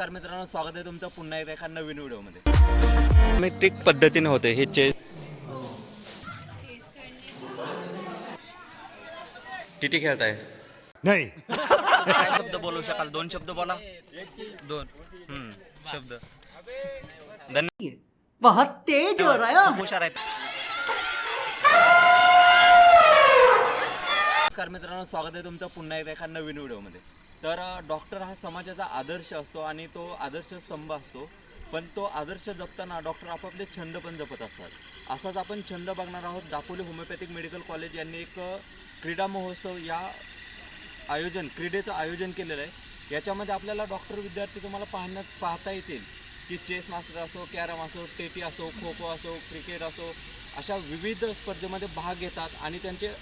नमस्कार मित्रांनो स्वागत आहे तुमचं पुन्हा एकदा एका नवीन व्हिडिओमध्ये. मेट्रिक पद्धतीने होते हे चेस किती खेळताय? नाही. काय शब्द बोलू शकाल? दोन शब्द बोला. दोन. हम्म, शब्द. बहुत तेज हो रहा है। खूप हुशार आहेत. नमस्कार मित्रांनो स्वागत आहे तुमचं पुन्हा एकदा एका नवीन व्हिडिओमध्ये. तर डॉक्टर हा समाजाचा आदर्श असतो आणि तो आदर्श स्तंभ असतो. पण तो आदर्श जपताना डॉक्टर आपापले छंद पण जपत असतात. असाच आपण छंद बघणार आहोत. दापोली होमिओपॅथिक मेडिकल कॉलेज यांनी एक क्रीडा महोत्सव या आयोजन क्रीडेचं आयोजन केलेलं आहे. याच्यामध्ये आपल्याला डॉक्टर विद्यार्थी तुम्हाला पाहण्यात पाहता येतील की चेस मास्टर असो कॅरम असो टेटी असो खो खो असो क्रिकेट असो अशा विविध स्पर्धेमध्ये भाग घेतात आणि त्यांचे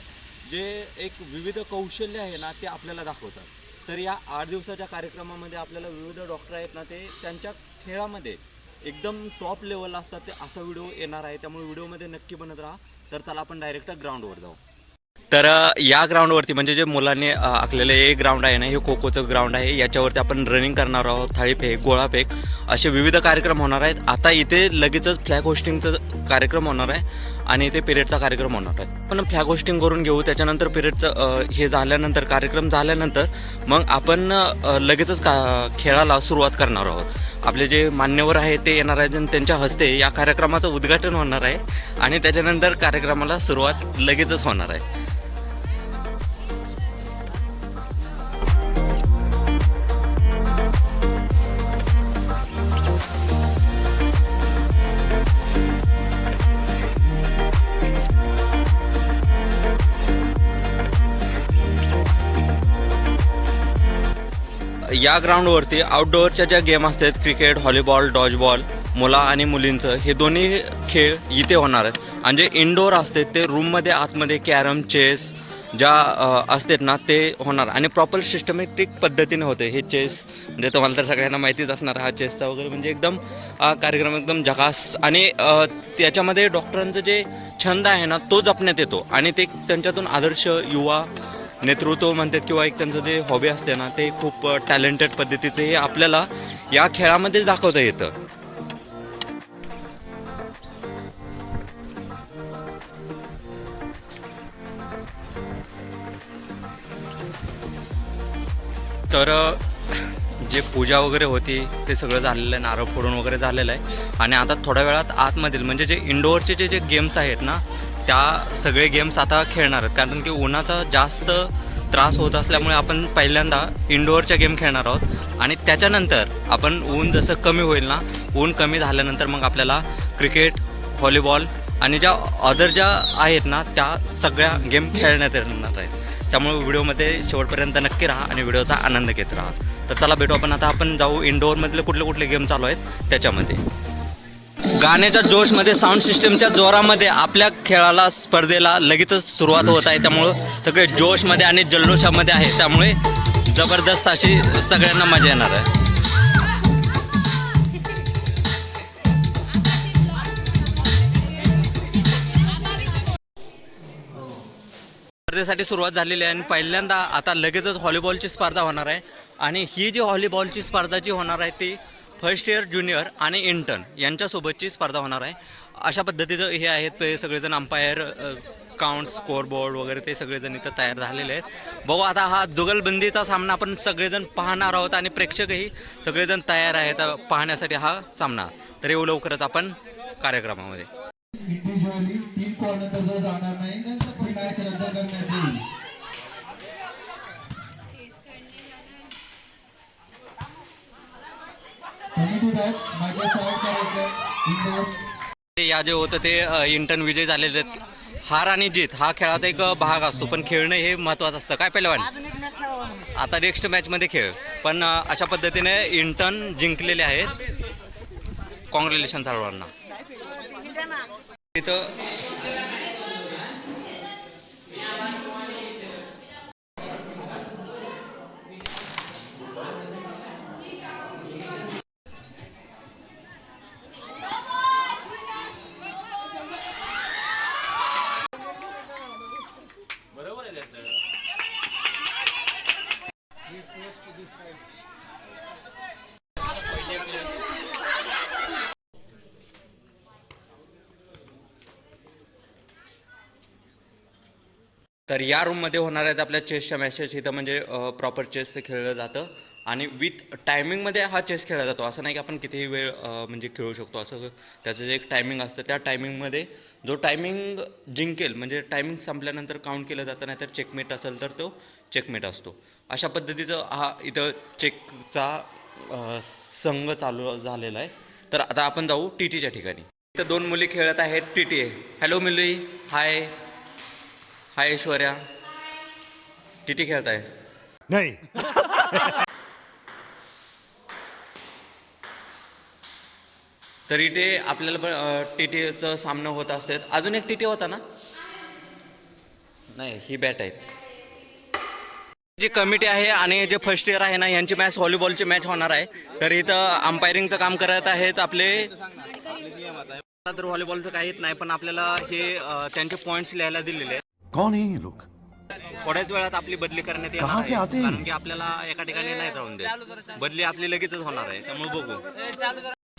जे एक विविध कौशल्य आहे ना ते आपल्याला दाखवतात. तर या आठ दिवसाच्या कार्यक्रमामध्ये आपल्याला विविध डॉक्टर आहेत ना ते त्यांच्या खेळामध्ये एकदम टॉप लेवलला असतात. ते असा व्हिडिओ येणार आहे. त्यामुळे व्हिडिओमध्ये नक्की बनत राहा. तर चला आपण डायरेक्ट ग्राउंडवर जाऊ. तर या ग्राउंडवरती म्हणजे जे मुलांनी आखलेलं हे ग्राउंड आहे ना हे खो खोचं ग्राउंड आहे. याच्यावरती आपण रनिंग करणार आहोत. थाळीफेक गोळाफेक असे विविध कार्यक्रम होणार आहेत. आता इथे लगेचच फ्लॅग होस्टिंगचं कार्यक्रम होणार आहे. आणि इथे पिरियडचा कार्यक्रम होणार आहे. पण फ्लॅग गोष्टी करून घेऊ त्याच्यानंतर पिरियडचं हे झाल्यानंतर कार्यक्रम झाल्यानंतर मग आपण लगेचच का खेळाला सुरुवात करणार आहोत. आपले जे मान्यवर आहेत ते येणार आहेत आणि त्यांच्या हस्ते या कार्यक्रमाचं उद्घाटन होणार आहे आणि त्याच्यानंतर कार्यक्रमाला सुरुवात लगेचच होणार आहे. या ग्राउंडवरती आउटडोअरच्या ज्या गेम असतात क्रिकेट व्हॉलीबॉल डॉजबॉल मुला आणि मुलींचं हे दोन्ही खेळ इथे होणार आहेत. आणि जे इनडोअर असते ते रूममध्ये आतमध्ये कॅरम चेस ज्या असतात ना ते होणार. आणि प्रॉपर सिस्टमॅटिक पद्धतीने होते हे चेस म्हणजे तुम्हाला तर सगळ्यांना माहितीच असणार हा चेसचा वगैरे म्हणजे एकदम कार्यक्रम एकदम झकास आणि त्याच्यामध्ये डॉक्टरांचं जे छंद आहे ना तो जपण्यात येतो. आणि ते त्यांच्यातून आदर्श युवा नेतृत्व म्हणतात किंवा एक त्यांचं जे हॉबी असते ना ते खूप टॅलेंटेड पद्धतीचं हे आपल्याला या खेळामध्येच दाखवता येतं. तर जे पूजा वगैरे होती ते सगळं झालेलं आहे नारळ फोडून वगैरे झालेलं आहे. आणि आता थोड्या वेळात आतमधील म्हणजे जे इंडोअरचे जे जे गेम्स आहेत ना त्या सगळे गेम्स आता खेळणार आहेत. कारण की उन्हाचा जास्त त्रास होत असल्यामुळे आपण पहिल्यांदा इंडोअरच्या गेम खेळणार आहोत. आणि त्याच्यानंतर आपण ऊन जसं कमी होईल ना ऊन कमी झाल्यानंतर मग आपल्याला क्रिकेट व्हॉलीबॉल आणि ज्या अदर ज्या आहेत ना त्या सगळ्या गेम खेळण्यात येणार आहेत. त्यामुळे व्हिडिओमध्ये शेवटपर्यंत नक्की राहा आणि व्हिडिओचा आनंद घेत राहा. तर चला भेटू आपण. आता आपण जाऊ इंडोअरमधले कुठले कुठले गेम चालू आहेत त्याच्यामध्ये. गाण्याच्या जोशमध्ये साऊंड सिस्टमच्या जोरामध्ये आपल्या खेळाला स्पर्धेला लगेचच सुरुवात होत आहे. त्यामुळं सगळे जोशमध्ये आणि जल्लोषामध्ये आहे त्यामुळे जबरदस्त अशी सगळ्यांना मजा येणार आहे. स्पर्धेसाठी सुरुवात झालेली आहे आणि पहिल्यांदा आता लगेचच व्हॉलीबॉलची स्पर्धा होणार आहे. आणि ही जी व्हॉलीबॉलची स्पर्धा जी होणार आहे ती फर्स्ट इयर ज्युनियर आणि इंटर्न यांच्यासोबतची स्पर्धा होणार आहे. अशा पद्धतीचं हे आहेत ते सगळेजण अंपायर काउंट स्कोअरबोर्ड वगैरे ते सगळेजण इथं तयार झालेले आहेत. बघू आता हा जुगलबंदीचा सामना आपण सगळेजण पाहणार आहोत आणि प्रेक्षकही सगळेजण तयार आहेत पाहण्यासाठी हा सामना. तर येऊ लवकरच आपण कार्यक्रमामध्ये. या जे होतं ते इंटर्न विजय झालेले आहेत. हार आणि जीत हा खेळाचा एक भाग असतो. पण खेळणं हे महत्त्वाचं असतं. काय पहिलवान आता नेक्स्ट मॅचमध्ये खेळ. पण अशा पद्धतीने इंटर्न जिंकलेले आहेत. कॉंग्रॅच्युलेशन सर्वांना इथं तर या रूममध्ये होणार आहेत आपल्या चेसच्या मॅचेस इथं म्हणजे प्रॉपर चेस खेळलं जातं. आणि विथ टायमिंगमध्ये हा चेस खेळला जातो. असं नाही की आपण कितीही वेळ म्हणजे खेळू शकतो. असं त्याचं जे एक टायमिंग असतं त्या टायमिंगमध्ये जो टायमिंग जिंकेल म्हणजे टायमिंग संपल्यानंतर काउंट केलं जातं नाहीतर चेकमेट असेल तर तो चेकमेट असतो. अशा पद्धतीचं हा इथं चेकचा संघ चालू झालेला आहे. तर आता आपण जाऊ टी टीच्या ठिकाणी. इथं दोन मुली खेळत आहेत टी टी हॅलो मुली. Hi hi Aishwarya. टी टी आहे नाही. तर इथे आपल्याला पण टी टीचं सामनं होत असतात अजून एक टी टी होता ना? नाही ही बॅट आहेत. जी कमिटी आहे आणि जे फर्स्ट इयर आहे ना यांची मॅच व्हॉलीबॉलची मॅच होणार आहे. तर इथं अंपायरिंगचं काम करत आहेत आपले. तर व्हॉलीबॉलचं काहीच नाही पण आपल्याला हे त्यांचे पॉईंट्स लिहायला दिलेले आहेत. कौन है लोग? थोड्याच वेळात आपली बदली करण्यात येणार आहे? कारण की आपल्याला एका ठिकाणी नाही राहून देत. बदली आपली लगेचच होणार आहे. त्यामुळे बघू.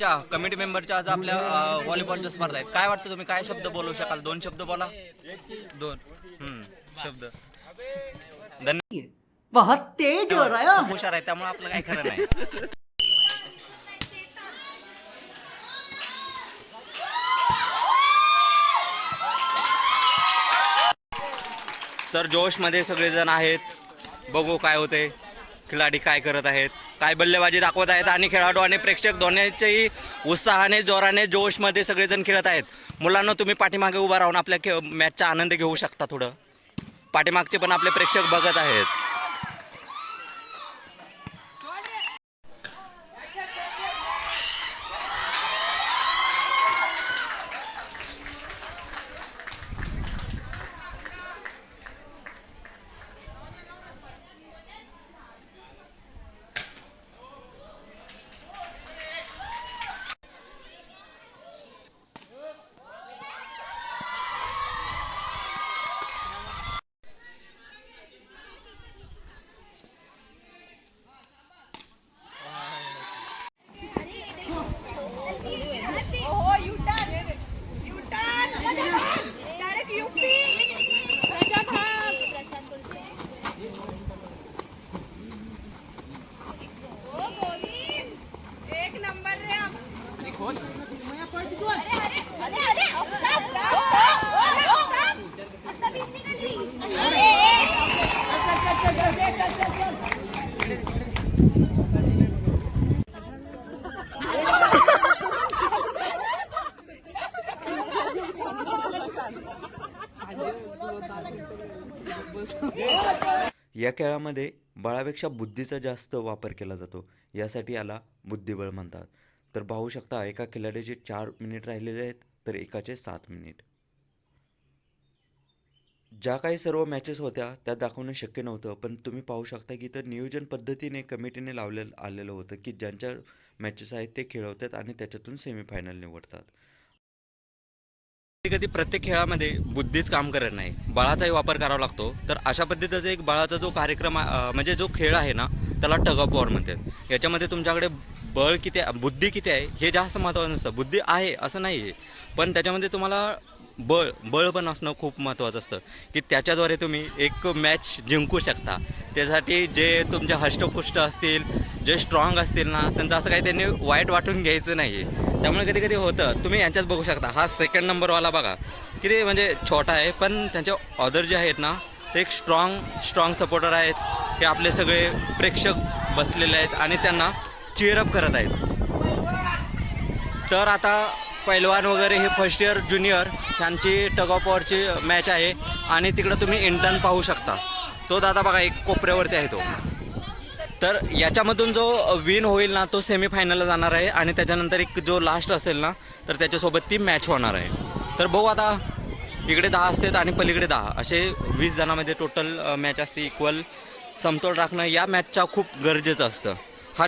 कमिटी मेंबरच्या आज आपल्या व्हॉलीबॉलच्या स्पर्धा आहेत. काय वाटतं तुम्ही? काय शब्द बोलू शकाल? दोन शब्द बोला. दोन. शब्द. धन्यवाद तेज हुशार आहे त्यामुळे आपलं काय खरं नाही. तर जोशमध्ये सगळेजण आहेत. बघू काय होते खिलाडी काय करत आहेत. काय बल्लेबाजी दाखवत आहेत आणि खेळाडू आणि प्रेक्षक दोन्हीच्याही उत्साहाने जोराने जोशमध्ये सगळेजण खेळत आहेत. मुलांना तुम्ही पाठीमागे उभा राहून आपल्या खे मॅचचा आनंद घेऊ शकता थोडं. पाठीमागचे पण आपले प्रेक्षक बघत आहेत. या खेळामध्ये बळापेक्षा बुद्धीचा जास्त वापर केला जातो. यासाठी याला बुद्धिबळ म्हणतात. तर पाहू शकता एका खिलाडीचे चार मिनिट राहिलेले आहेत तर एकाचे सात मिनिट ज्या काही सर्व मॅचेस होत्या त्या दाखवणं शक्य नव्हतं. पण तुम्ही पाहू शकता की तर नियोजन पद्धतीने कमिटीने लावलेलं आलेलं होतं की ज्यांच्या मॅचेस आहेत ते खेळवतात आणि त्याच्यातून सेमीफायनल निवडतात. कधी कधी प्रत्येक खेळामध्ये बुद्धीच काम करत नाही. बळाचाही वापर करावा लागतो. तर अशा पद्धतीचा एक बळाचा जो कार्यक्रम म्हणजे जो खेळ आहे ना त्याला टग ऑफ वॉर म्हणतात. याच्यामध्ये तुमच्याकडे बळ किती आहे बुद्धी किती आहे हे जास्त महत्त्वाचं नसतं. बुद्धी आहे असं नाही आहे पण त्याच्यामध्ये तुम्हाला बळ बळ पण असणं खूप महत्त्वाचं असतं. की त्याच्याद्वारे तुम्ही एक मॅच जिंकू शकता. त्यासाठी जे तुमचे हष्टपुष्ट असतील जे स्ट्रॉंग असतील ना त्यांचं असं काही त्यांनी वाईट वाटून घ्यायचं नाही आहे त्यामुळे कधी कधी होतं तुम्ही यांच्यात बघू शकता. हा सेकंड नंबरवाला बघा. किती म्हणजे छोटा आहे पण त्यांचे ऑदर जे आहेत ना ते एक स्ट्रॉंग स्ट्रॉंग सपोर्टर आहेत. ते आपले सगळे प्रेक्षक बसलेले आहेत आणि त्यांना चिअरअप करत आहेत. तर आता पैलवान वगैरे हे फर्स्ट इयर ज्युनियर ह्यांची टग ऑफ वॉरची मॅच आहे. आणि तिकडं तुम्ही इंटर्न पाहू शकता. तो दादा बघा एक कोपऱ्यावरती आहे तो. तर याच्यामधून जो विन होईल ना तो सेमीफायनलला जाणार आहे आणि त्याच्यानंतर एक जो लास्ट असेल ना तर त्याच्यासोबत ती मॅच होणार आहे. तर बघू आता इकडे दहा असतात आणि पलीकडे दहा. असे वीस जणांमध्ये टोटल मॅच असते इक्वल समतोल राखणं या मॅचचा खूप गरजेचं असतं. हा